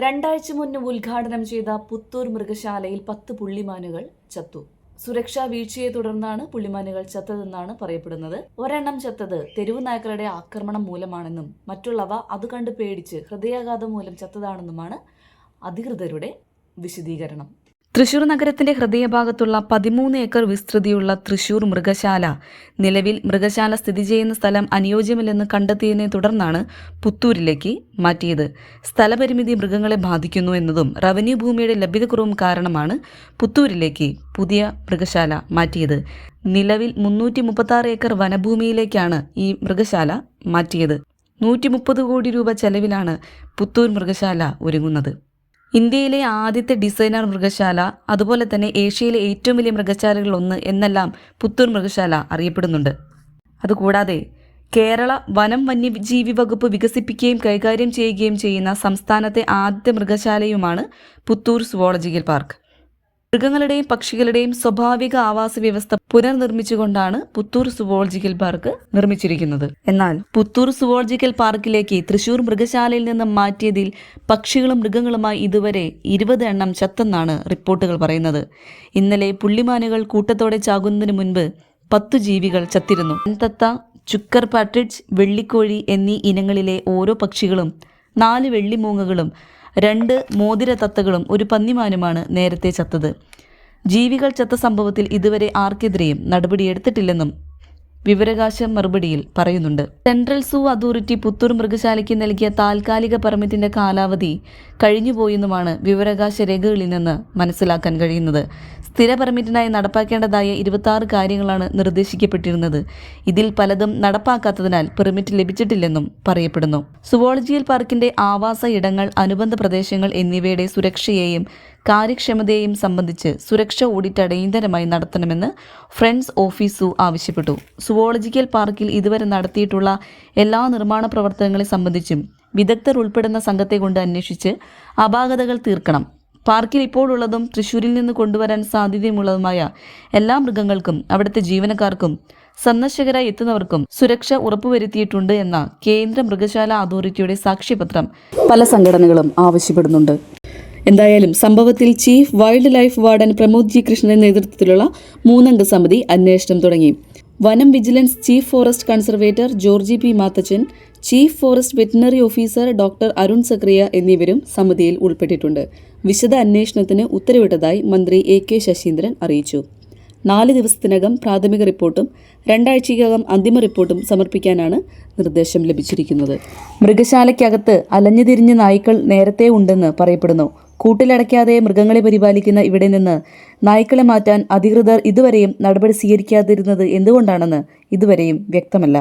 രണ്ടാഴ്ച മുൻപ് ഉദ്ഘാടനം ചെയ്ത പുത്തൂർ മൃഗശാലയിൽ പത്ത് പുള്ളിമാനുകൾ ചത്തു. സുരക്ഷാ വീഴ്ചയെ തുടർന്നാണ് പുള്ളിമാനുകൾ ചത്തതെന്നാണ് പറയപ്പെടുന്നത്. ഒരെണ്ണം ചത്തത് തെരുവു നായ്ക്കളുടെ ആക്രമണം മൂലമാണെന്നും മറ്റുള്ളവ അത് കണ്ട് പേടിച്ച് ഹൃദയാഘാതം മൂലം ചത്തതാണെന്നുമാണ് അധികൃതരുടെ വിശദീകരണം. തൃശൂർ നഗരത്തിന്റെ ഹൃദയഭാഗത്തുള്ള പതിമൂന്ന് ഏക്കർ വിസ്തൃതിയുള്ള തൃശൂർ മൃഗശാല. നിലവിൽ മൃഗശാല സ്ഥിതി ചെയ്യുന്ന സ്ഥലം അനുയോജ്യമല്ലെന്ന് കണ്ടെത്തിയതിനെ തുടർന്നാണ് പുത്തൂരിലേക്ക് മാറ്റിയത്. സ്ഥലപരിമിതി മൃഗങ്ങളെ ബാധിക്കുന്നു എന്നതും റവന്യൂ ഭൂമിയുടെ ലഭ്യതക്കുറവും കാരണമാണ് പുത്തൂരിലേക്ക് പുതിയ മൃഗശാല മാറ്റിയത്. നിലവിൽ മുന്നൂറ്റി മുപ്പത്തി ഏക്കർ വനഭൂമിയിലേക്കാണ് ഈ മൃഗശാല മാറ്റിയത്. നൂറ്റി മുപ്പത് കോടി രൂപ ചെലവിലാണ് പുത്തൂർ മൃഗശാല ഒരുങ്ങുന്നത്. ഇന്ത്യയിലെ ആദ്യത്തെ ഡിസൈനർ മൃഗശാല അതുപോലെ തന്നെ ഏഷ്യയിലെ ഏറ്റവും വലിയ മൃഗശാലകളിൽ ഒന്ന് എന്നെല്ലാം പുത്തൂർ മൃഗശാല അറിയപ്പെടുന്നുണ്ട്. അതുകൂടാതെ കേരള വനം വന്യജീവി വകുപ്പ് വികസിപ്പിക്കുകയും കൈകാര്യം ചെയ്യുകയും ചെയ്യുന്ന സംസ്ഥാനത്തെ ആദ്യത്തെ മൃഗശാലയുമാണ് പുത്തൂർ സുവോളജിക്കൽ പാർക്ക്. മൃഗങ്ങളുടെയും പക്ഷികളുടെയും സ്വാഭാവിക ആവാസ വ്യവസ്ഥ പുനർനിർമ്മിച്ചുകൊണ്ടാണ് പുത്തൂർ സുവോളജിക്കൽ പാർക്ക് നിർമ്മിച്ചിരിക്കുന്നത്. എന്നാൽ പുത്തൂർ സുവോളജിക്കൽ പാർക്കിലേക്ക് തൃശൂർ മൃഗശാലയിൽ നിന്ന് മാറ്റിയതിൽ പക്ഷികളും മൃഗങ്ങളുമായി ഇതുവരെ ഇരുപത് എണ്ണം ചത്തെന്നാണ് റിപ്പോർട്ടുകൾ പറയുന്നത്. ഇന്നലെ പുള്ളിമാനുകൾ കൂട്ടത്തോടെ ചാകുന്നതിന് മുൻപ് പത്തു ജീവികൾ ചത്തിരുന്നു. തത്ത ചുക്കർ പാട്രിഡ്ജ് വെള്ളിക്കോഴി എന്നീ ഇനങ്ങളിലെ ഓരോ പക്ഷികളും നാല് വെള്ളിമൂങ്ങകളും രണ്ട് മോതിര തത്തകളും ഒരു പന്നിമാനുമാണ് നേരത്തെ ചത്തത്. ജീവികൾ ചത്ത സംഭവത്തിൽ ഇതുവരെ ആർക്കെതിരെയും നടപടിയെടുത്തിട്ടില്ലെന്നും വിവരാകാശ മറുപടിയിൽ പറയുന്നുണ്ട്. സെൻട്രൽ സൂ അതോറിറ്റി പുത്തൂർ മൃഗശാലയ്ക്ക് നൽകിയ താൽക്കാലിക പെർമിറ്റിന്റെ കാലാവധി കഴിഞ്ഞുപോയെന്നുമാണ് വിവരാകാശ രേഖകളിൽ നിന്ന് മനസ്സിലാക്കാൻ കഴിയുന്നത്. സ്ഥിര പെർമിറ്റിനായി നടപ്പാക്കേണ്ടതായ ഇരുപത്തി കാര്യങ്ങളാണ് നിർദ്ദേശിക്കപ്പെട്ടിരുന്നത്. ഇതിൽ പലതും നടപ്പാക്കാത്തതിനാൽ പെർമിറ്റ് ലഭിച്ചിട്ടില്ലെന്നും പറയപ്പെടുന്നു. സുവോളജിയൽ പാർക്കിന്റെ ആവാസ ഇടങ്ങൾ അനുബന്ധ പ്രദേശങ്ങൾ എന്നിവയുടെ സുരക്ഷയെയും കാര്യക്ഷമതയെയും സംബന്ധിച്ച് സുരക്ഷ ഓഡിറ്റ് അടിയന്തരമായി നടത്തണമെന്ന് ഫ്രണ്ട്സ് ഓഫീസു ആവശ്യപ്പെട്ടു. സുവോളജിക്കൽ പാർക്കിൽ ഇതുവരെ നടത്തിയിട്ടുള്ള എല്ലാ നിർമ്മാണ പ്രവർത്തനങ്ങളെ സംബന്ധിച്ചും വിദഗ്ധർ ഉൾപ്പെടുന്ന സംഘത്തെ കൊണ്ട് അന്വേഷിച്ച് അപാകതകൾ തീർക്കണം. പാർക്കിൽ ഇപ്പോഴുള്ളതും തൃശ്ശൂരിൽ നിന്ന് കൊണ്ടുവരാൻ സാധ്യതയുമുള്ളതുമായ എല്ലാ മൃഗങ്ങൾക്കും അവിടുത്തെ ജീവനക്കാർക്കും സന്ദർശകരായി എത്തുന്നവർക്കും സുരക്ഷ ഉറപ്പുവരുത്തിയിട്ടുണ്ട് എന്ന കേന്ദ്ര മൃഗശാല അതോറിറ്റിയുടെ സാക്ഷ്യപത്രം പല സംഘടനകളും ആവശ്യപ്പെടുന്നുണ്ട്. എന്തായാലും സംഭവത്തിൽ chief wildlife warden Pramod G കൃഷ്ണന്റെ നേതൃത്വത്തിലുള്ള മൂന്നംഗ സമിതി അന്വേഷണം തുടങ്ങി. വനം vigilance chief forest conservator Georgy P Mathachan chief forest veterinary officer doctor Arun Zachariah എന്നിവരും സമിതിയിൽ ഉൾപ്പെട്ടിട്ടുണ്ട്. വിശദ അന്വേഷണത്തിന് ഉത്തരവിട്ടതായി മന്ത്രി എ കെ ശശീന്ദ്രൻ അറിയിച്ചു. നാല് ദിവസത്തിനകം പ്രാഥമിക റിപ്പോർട്ടും രണ്ടാഴ്ചയ്ക്കകം അന്തിമ റിപ്പോർട്ടും സമർപ്പിക്കാനാണ് നിർദ്ദേശം ലഭിച്ചിരിക്കുന്നത്. മൃഗശാലയ്ക്കകത്ത് അലഞ്ഞുതിരിഞ്ഞ നായ്ക്കൾ നേരത്തെ ഉണ്ടെന്ന് പറയപ്പെടുന്നു. കൂട്ടിലടയ്ക്കാതെ മൃഗങ്ങളെ പരിപാലിക്കുന്ന ഇവിടെ നിന്ന് നായ്ക്കളെ മാറ്റാൻ അധികൃതർ ഇതുവരെയും നടപടി സ്വീകരിക്കാതിരുന്നത് എന്തുകൊണ്ടാണെന്ന് ഇതുവരെയും വ്യക്തമല്ല.